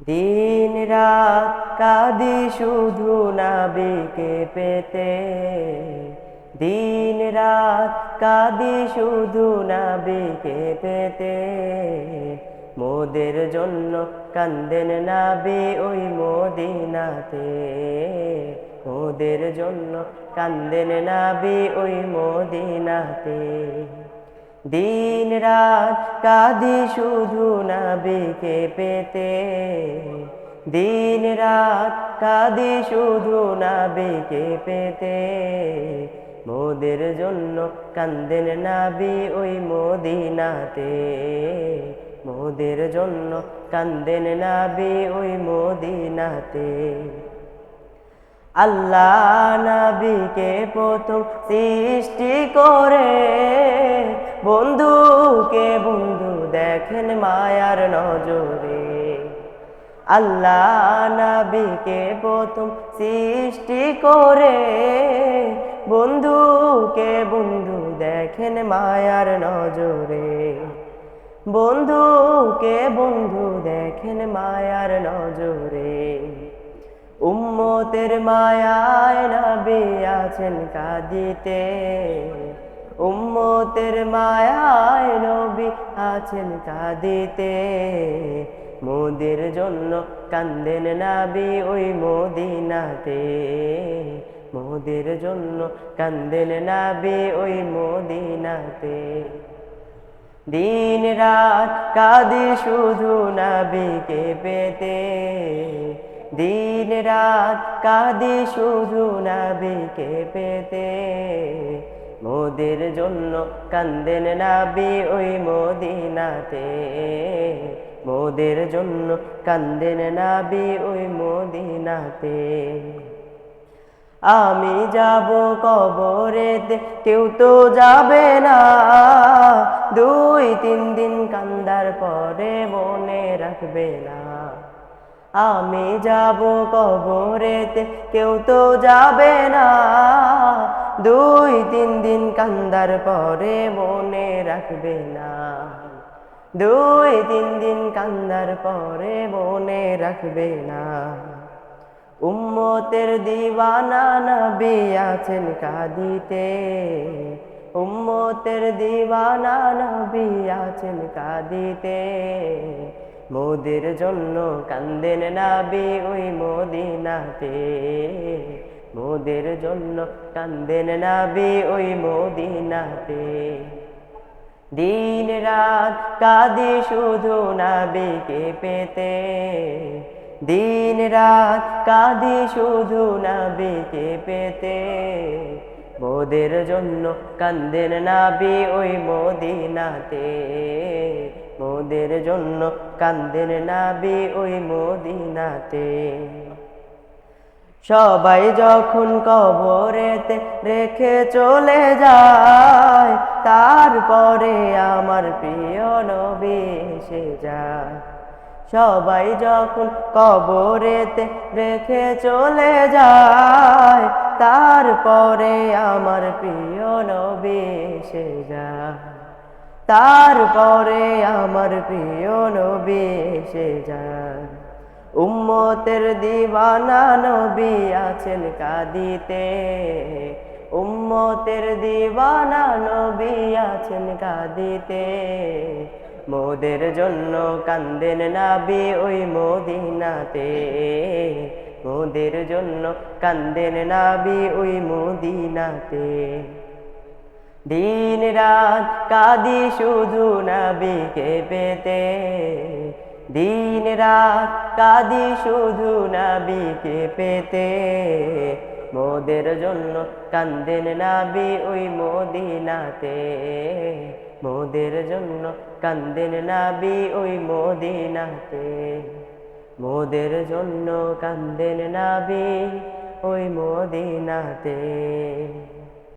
দিন রাত কাঁদি শুধু নাবিকে পেতে। দিন রাত কাঁদি শুধু নাবিকে পেতে। মোদের জন্য কান্দেন নাবি ওই মদিনাতে। মোদের জন্য কান্দেন নাবি ওই মদিনাতে। দিন রাত কাঁদি শুধু নাবিকে পেতে। দিন রাত কাঁদি শুধু নাবিকে পেতে। মোদের জন্য কান্দেন নাবি ওই মদিনাতে। মোদের জন্য কান্দেন নাবি ওই মদিনাতে। আল্লাহ নবীকে প্রথম সৃষ্টি করে বন্ধুকে বন্ধু দেখেন মায়ার নজরে। আল্লাহ নবীকে প্রথম সৃষ্টি করে। বন্ধুকে বন্ধু দেখেন মায়ার নজরে। বন্ধুকে বন্ধু দেখেন মায়ার নজরে। উম্মতের মায়ায় নবী আছেন কাঁদিতে। উম্মতের মায়ায় নবী আছেন কাঁদিতে। মোদের জন্য কান্দেন নাবি ওই মদিনাতে। মোদের জন্য কান্দেন নাবি ওই মদিনাতে। দিন রাত কাঁদি শুধু নাবিকে পেতে। দিন রাত কাঁদি শুধু নাবিকে পেতে। মোদের জন্য কান্দেন নাবি ওই মদিনাতে। মোদের জন্য কান্দেন নাবি ওই মদিনাতে। আমি যাব কবরেতে, কেউ তো যাবে না। দুই তিন দিন কান্দার পরে মনে রাখবে না। আমি যাব কবরেতে, কেউ তো যাবে না। দুই তিন দিন কান্দার পরে মনে রাখবে না। দুই তিন দিন কান্দার পরে মনে রাখবে না। উম্মতের দিওয়ানা নবী আছেন কাঁদিতে। উম্মতের দিওয়ানা নবী আছেন কাঁদিতে। মোদের জন্য কান্দেন নাবি ওই মদিনাতে। মোদের জন্য কান্দেন নাবি ওই মদিনাতে। দিন রাত কাঁদি শুধু নাবিকে পেতে দিন রাত কাঁদি শুধু নাবিকে পেতে মোদের জন্য কান্দেন নাবি ওই মদিনাতে। মোদের জন্য কান্দেন নাবি ওই মদিনাতে। সবাই যখন কবরেতে রেখে চলে যায়, তারপরে আমার প্রিয় নবী যায়। সবাই যখন কবরেতে রেখে চলে যায়, তারপরে আমার প্রিয় নবী যায়। তারপরে আমার প্রিয় নবী যায়। উম্মতের দিবানা নবী আছেন কাঁদিতে। উম্মতের দিবানা নবী আছেন কাঁদিতে। মোদের জন্য কান্দেন নাবি ওই মদিনাতে। মোদের জন্য কান্দেন নাবি ওই মদিনাতে। দিন রাত কাঁদি শুধু নাবিকে পেতে। দিন রাত কাঁদি শুধু নাবিকে পেতে। মোদের জন্য কান্দেন নাবি ওই মদিনাতে। মোদের জন্য কান্দেন নাবি ওই মদিনাতে। মোদের জন্য কান্দেন নাবি ওই মদিনাতে।